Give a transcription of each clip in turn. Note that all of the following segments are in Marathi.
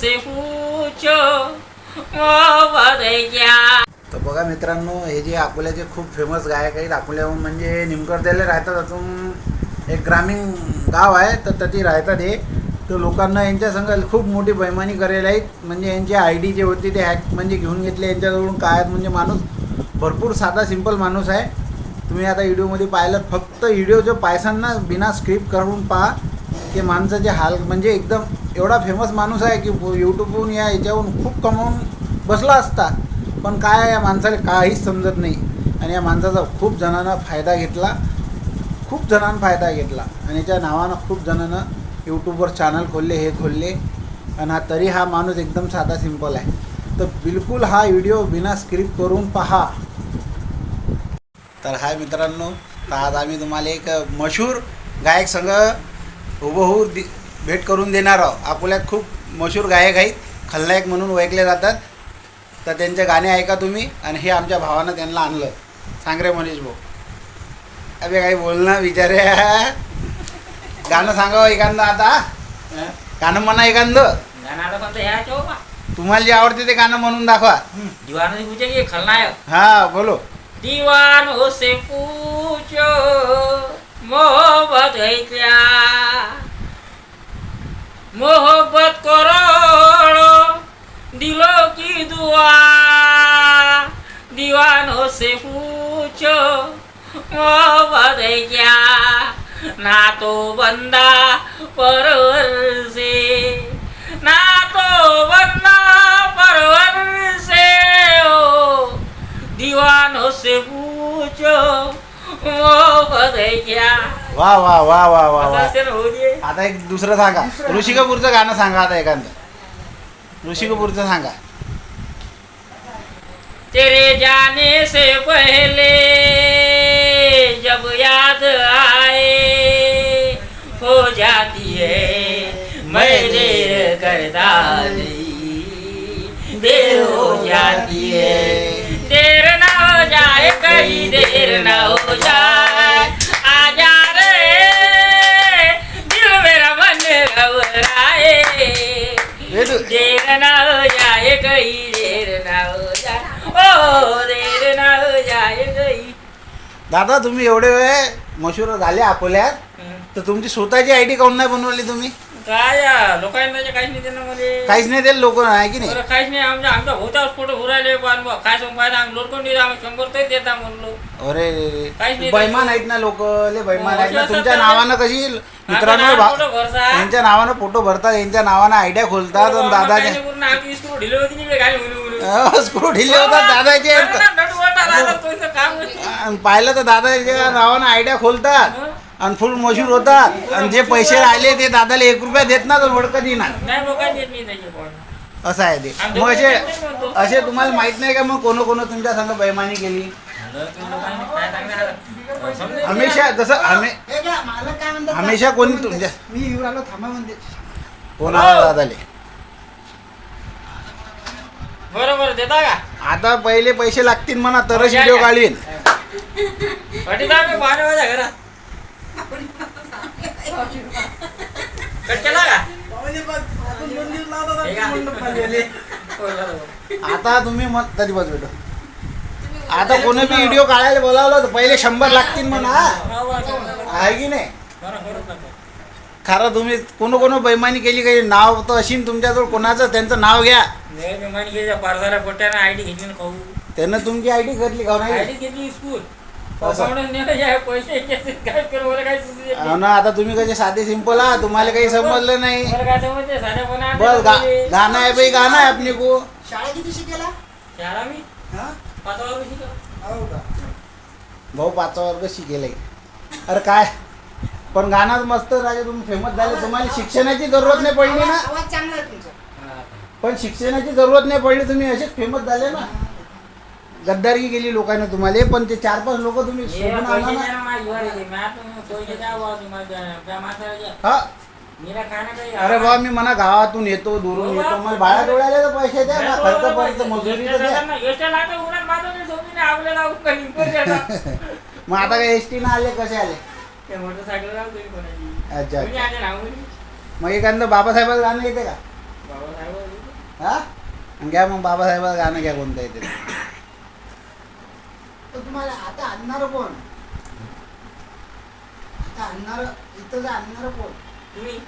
से पूछो तर बघा मित्रांनो हे जे अकोल्याचे खूप फेमस गायक आहेत अकोल्याहून म्हणजे निमकरदेले राहतात. अजून एक ग्रामीण गाव आहे तर तिथे राहतात हे. तर लोकांना यांच्या संग खूप मोठी बैमानी करेल आहेत. म्हणजे यांची आय डी जे होती ते हॅक म्हणजे घेऊन घेतले. यांच्याजवळून काय आहेत म्हणजे माणूस भरपूर साधा सिंपल माणूस आहे. तुम्ही आता व्हिडिओमध्ये पाहिलं फक्त व्हिडिओ जो पायसांना बिना स्क्रिप्ट करून पहा ते माणसाचे हाल म्हणजे एकदम एवढा फेमस माणूस आहे की यूट्यूबहून या याच्याहून खूप कमावून बसला असता. पण काय या माणसाला काहीच समजत नाही. आणि या माणसाचा खूप जणांना फायदा घेतला. खूप जणांना फायदा घेतला. आणि याच्या नावानं खूप जणांना यूट्यूबवर चॅनल खोलले हे खोलले. आणि हा तरी हा माणूस एकदम साधा सिंपल आहे. तर बिलकुल हा व्हिडिओ बिना स्क्रिप्ट करून पहा. तर हाय मित्रांनो तर आज आम्ही तुम्हाला एक मशहूर गायक संघ हुबहू दि भेट करून देणार आहोत. अकोल्यात खूप मशहूर गायक आहेत. खलनायक म्हणून ओळखले जातात. तर त्यांचे गाणे ऐका तुम्ही आणि हे आमच्या भावानं त्यांना आणलं. सांग रे मनीष भाऊ. अबे काही बोल ना विचारे गाणं सांगावं एखादं आता. गाणं म्हणा एखादं. तुम्हाला जे आवडते ते गाणं म्हणून दाखवा. दीवान खलनायक? हा बोलो. दीवानों से पूछो मोहब्बत है क्या मोहब्बत करोड़ों दिलों की दुआ दीवानों से पूछो मोहब्बत है क्या ना तो बंदा परवर से ना तो बंदा परवर से हो दीवानों से पूछो मोहब्बत है क्या वा वा वा वा वा वा. आता एक दुसरं सांगा. ऋषी कपूरचं गाणं सांगा आता एखादं. ऋषी कपूरचं सांगा. तेरे जाने से पहले जब याद आए हो जाती है मैं देर करता नहीं। देर हो जाती है देर दादा तुम्ही एवढे वेळ मशहूर झाले अकोल्यात तर तुमची स्वतःची आय डी काऊन नाही बनवली तुम्ही? काय या, लोकांना जे काहीच नाही त्यांना मध्ये काहीच नाही दिलं लोक आहे की नाही? बरं काहीच नाही आमच्या आमच्या होताच फोटो भरायले पण काय आम्ही लोटून दिला आम्ही शंभर तरी देता म्हणलो. अरे काहीच नाही बैमान आहेत ना लोक ले बैमान आहेत ना? तुमच्या नावानं कशी मित्रांनो आता भा- फोटो भरसा. यांच्या नावानं फोटो भरतात यांच्या नावानं आयडिया खोलतात आणि दादाचे पूर्ण आमची स्क्रू ढिली होती तिकडे स्क्रू ढिले होतात दादाचे. काम आणि पाहिलं तर दादाच्या नावानं आयडिया खोलतात आणि फुल मशहूर होतात. आणि जे पैसे राहिले ते दादाला एक रुपया देत ना तर वडकत येणार पण असं आहे ते. मग असे असे तुम्हाला माहीत नाही का मग कोण कोण तुमच्या संग बैमानी केली? हमेशा जसं हे हमेशा कोणी तुमच्या मी येऊन आलो थांबा म्हणते. कोणाला दादाले? बरोबर देता का? आता पहिले पैसे लागतील म्हणा तरच व्हिडिओ काढीन पाठी जा मी पाहणे माझ्या घरात कट केला का? हे का? आता तुम्ही मग तरी बस बेटो आता कोणी बी व्हिडिओ काढायला बोलावलं तर पहिले शंभर लागतील म्हणा. आहे की नाही? बरं, बरं, बरं. खरं तुम्ही कोण कोण बैमानी केली काही नाव तर असेल तुमच्याजवळ कोणाचं त्यांचं नाव घ्या. पारसाला पोट्यानं आयडी घेतली खाऊ. त्यानं तुमची आय डी करली का नाही? आयडी घेतली या पैसे? घ्यायचे, काय करू? मला काय सुचत हो नाही. ना आता तुम्ही कसे साधे सिंपल आहात. तुम्हाला काही समजलं नाही. मला काय समजते साध्यापणा बस गा गाणं आहे बाई गाणं आहे आपली को शाळा किती शिकेला? शाळा मी? हा? पाच वर्ष शिकलो. हो का? भाऊ पाचवा वर्ग शिकेले अरे काय? पण गाणं मस्त राजे तुम्ही फेमस झाले. तुम्हाला शिक्षणाची जरूरत नाही पडली ना. आवाज चांगला आहे तुमचा. हा. पण शिक्षणाची जरूरत नाही पडली तुम्ही असेच फेमस झाले ना. गद्दारी केली लोकांना तुम्हाला पण ते चार पाच लोक तुम्ही हे सोडून आणा ना. हा अरे बाबा मी म्हणा गावातून येतो दुरून येतो मला बाळा डोळ्याला तर पैसे द्या ना खर्च पडतो मजुरी तर द्या. मग आता काय एस टी ना आले कसे आले. अच्छा? मग एखादं बाबासाहेबाचं गाणं येते का? बाबासाहेब हा? घ्या मग बाबासाहेबाचं गाणं घ्या कोणतं येते. तर तुम्हाला आता आणणार कोण? आता आणणार इथं जे आणणार कोण? तुम्ही?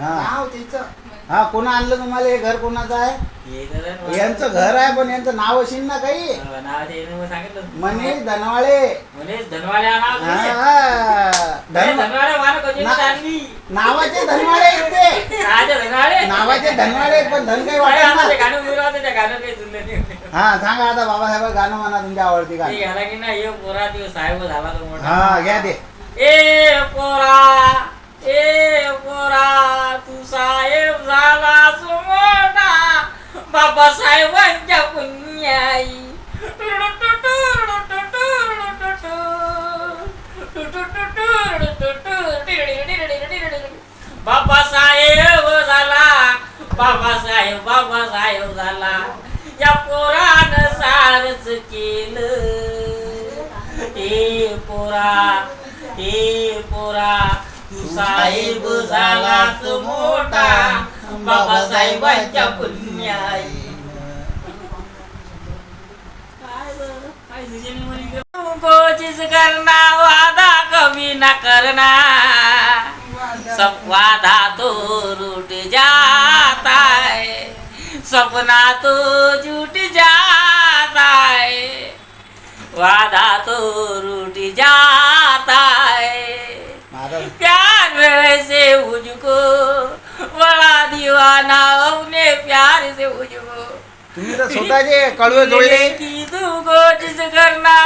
हा. नाव त्याचं हा कोणा आणलं तुम्हाला? हे घर कोणाचं आहे? हे यांचं घर आहे पण यांचं नाव असेल ना काही. अं, नावाचे हे मग सांगितलं मनीष धनवाळे. मनीष धनवाड्या नाव हा, तुम्ही. हा. हे धन धनवाड्या वाहन कधी ना- आणली नावाचे आहेत ते. धनवाडे? नावाचे धनवाळे आहेत, पण धन काही वाटत ना. हा सांगा आता बाबासाहेब गाणं म्हणा तुमच्या आवडती गाणं. हा घ्या ते. ए पोरा ए पोरा तू साहेब झाला मोठा. बाबासाहेबांच्या पुण्याई. बाबासाहेब बाबासाहेब झाला. या पोरानं सारच केलं. ए पोरा ए पोरा तू साहेब झालास मोठा. बाबासाहेबांच्या पुण्याई. तू कोशिश करना वादा कभी न करना सब वादा तो रूठ जाता है सपना तो झूठ जाता है वादा तो रूठ जाता है माझा प्यार से मुझको बड़ा दीवाना अपने प्यार से मुझको। तुम्ही तर स्वतःचे कळवे जोडले की तू कोशिश करना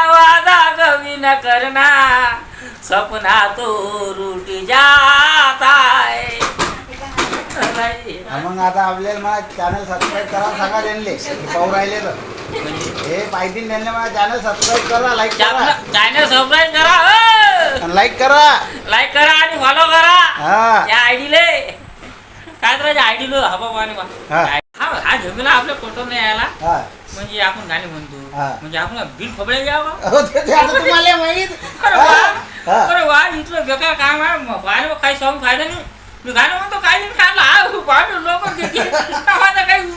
मग आता आपल्याला मला चॅनल सबस्क्राईब करा सांगा त्यांले. हे पाहू राहिले तर हे पाहिजे त्यांना मला चॅनल सबस्क्राईब करा लाईक करा. चॅनल सबस्क्राईब करा लाईक करा. लाईक करा आणि फॉलो करा. हा. या आयडीले. काय तर आयडी लो हवा पाणी हा. हा हा झमेला आपल्या फोटो नाही यायला. हा. म्हणजे आपण गाणे म्हणतो. हा. म्हणजे आपण बिल फबळे घ्यावं. हो, तुम्हाला माहीत. अरे हा, वा हा. इथलं बेकार काम आहे. पाहिलं काही सॉंग फायदा नाही. मी गाणं म्हणतो काही नाही खाल्ला हा लोक माझा काही नाही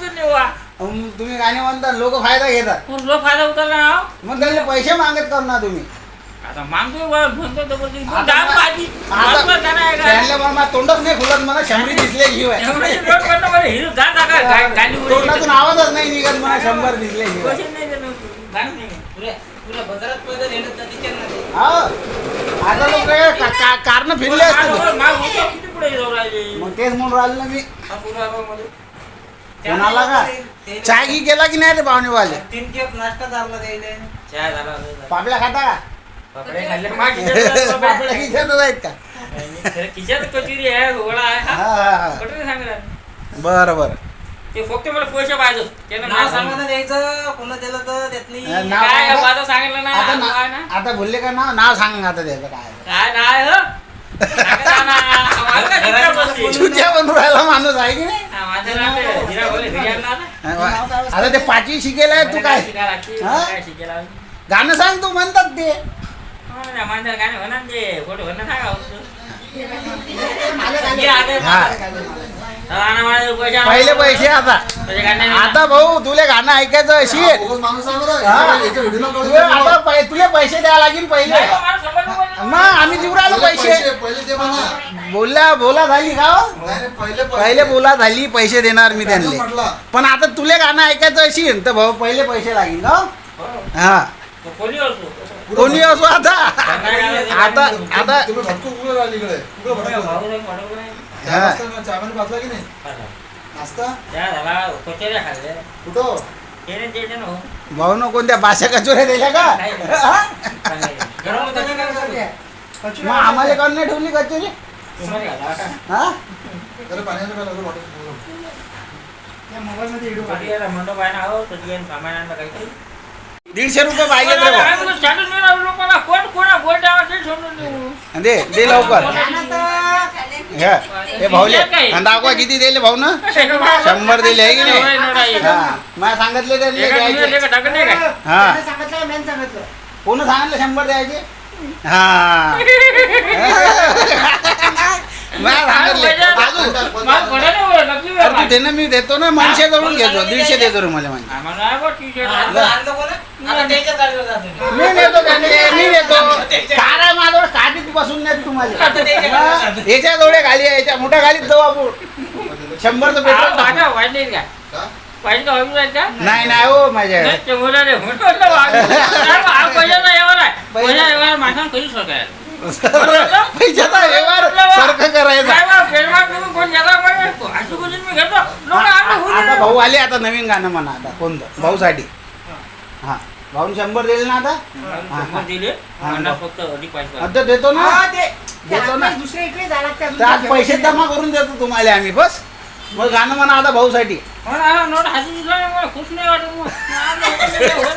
तुम्ही गाणे म्हणता लोक फायदा घेतात लोक फायदा उतरला ना हो. मग त्याला पैसे मागत कर ना तुम्ही आता मागतो म्हणतो तर पाहिजे. आहे का? त्यांना मला तोंडच नाही खुलत मला शंभरी दिसले एवढे बरं, हिरो गा- उडी तोंडातून. आवाजच नाही निघत मला शंभर दिसले शिवाय पैसे नाही देणार तू. गाणं नाही. हा आता लोक कारण फिरले असते मागं- मागं होतं, किती राहिले? मग तेच म्हणून राहिलं ना मी. मध्ये. कोणाला का? चाय घी केला की नाही रे पाहुणेवाले? तीन केप नाश्ता चालला द्यायला चहा झाला, झाला. पापड्या खाता का? पापड्या खाल्ले, माग खिशात पापड्या. पापड्या खिशातच आहेत का? खरं खिशात कचोरी आहे गोळा आहे कटोरी सांगितलं बरं बरं. ते फक्त मला पैसे पाहिजे त्यानं नाव नाव सांगा. सांगितलं. ना द्यायचं. कोणा दिलं तर त्यातली नाव काय सांगा. माझं सांगितलं ना आता नाव आहे ना. ना आता बोलले का नाव? नाव सांग आता त्याचं काय काय नाव राहिला माणूस आहे की नाही? माझं नाव ते हिरा बोले, हिरा नाव ना. आता ते पाचवी शिकेल आहे तू काय हा? गाणं सांग तू म्हणतात ते. हो गाणं पहिले पैसे आता. आता भाऊ तुला गाणं ऐकायचं अशी. हा. आता पै- तुला पैसे द्यावं लागेल पहिले. मग आम्ही देऊ राहिलो पैसे बोलला बोला झाली का हो? पहिले पहिले बोला झाली पैसे देणार मी त्यांना म्हटलं पण आता तुला गाणं ऐकायचं असेल तर भाऊ पहिले पैसे लागेल ना हा कोणी असो. कोणी असो आता आता आता तुम्ही भटकू कुठं राहिली इकडे कुठं भाऊ भटकू नाही, भाऊ नाही. चहा नाश्ता चहा पाणी पाजला की नाही? आता. नाश्ता? कुठं? हो. भाऊ न कोणत्या बाशा कचोऱ्या दिल्या का. हा? मग आम्हाला कोण नाही ठेवली कचोरी? हा जरा पाण्याचं प्यायला लागलं वाटत हो. दीडशे रुपये पाहिजे रे भाऊ. दे दे लवकर. घ्या. हे भाऊले आणि दाखवा किती दिले भाऊ ना? शंभर दिले आहे की नाही? हा. मला सांगितले त्यांनी द्यायचे? हा. सांगितलं मेन सांगितलं. कोण सांगितलं शंभर द्यायचे? हा. मला सांगितले. ते ना मी देतो ना मनशे जवळून घेतो दीडशे देतो रे मला म्हणजे आम्हाला आहे बा टी-शर्ट. आणलं आणलं कोण आता त्याच्याच गाडीवर जातो मी देतो त्याने, मी देतो कारा माझ्यावर काठीत याच्या जोडे गाडी आहे याच्या मोठ्या गाडीत जाऊ आपण. शंभरचं आ, पेट्रोल टाकू. वाढले का? पाहिजे का? नाही नाही हो माझ्या. हा पैशाचा व्यवहार सारखं करायचा. आता. भाऊ आले आता नवीन गाणं म्हणा आता कोणतं? भाऊसाठी. हा. भाऊन शंभर देईल ना आता? शंभर दिले. पन्नास फक्त अधिक पैसे आता देतो ना? हा, देतो ना. आपल्या दुसऱ्या इकडे जायला लागतं. तर आज पैसे जमा करून देतो तुम्हाला आम्ही बस मग गाणं म्हणा आता भाऊसाठी हा खुश नाही वाटत